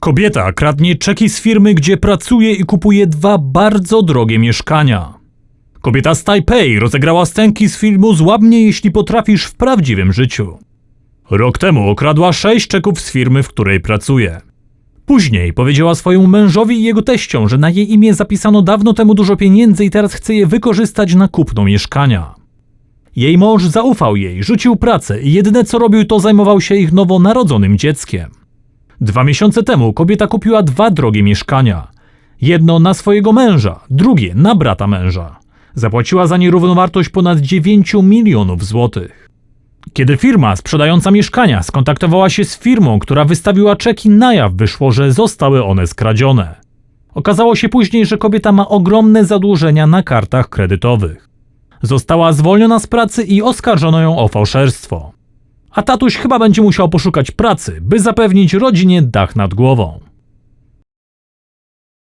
Kobieta kradnie czeki z firmy, gdzie pracuje i kupuje dwa bardzo drogie mieszkania. Kobieta z Taipei rozegrała scenki z filmu Złap mnie, jeśli potrafisz w prawdziwym życiu. Rok temu okradła sześć czeków z firmy, w której pracuje. Później powiedziała swojemu mężowi i jego teściom, że na jej imię zapisano dawno temu dużo pieniędzy i teraz chce je wykorzystać na kupno mieszkania. Jej mąż zaufał jej, rzucił pracę i jedyne co robił to zajmował się ich nowonarodzonym dzieckiem. Dwa miesiące temu kobieta kupiła dwa drogie mieszkania. Jedno na swojego męża, drugie na brata męża. Zapłaciła za nie równowartość ponad 9 milionów złotych. Kiedy firma sprzedająca mieszkania skontaktowała się z firmą, która wystawiła czeki na jaw, wyszło, że zostały one skradzione. Okazało się później, że kobieta ma ogromne zadłużenia na kartach kredytowych. Została zwolniona z pracy i oskarżono ją o fałszerstwo. A tatuś chyba będzie musiał poszukać pracy, by zapewnić rodzinie dach nad głową.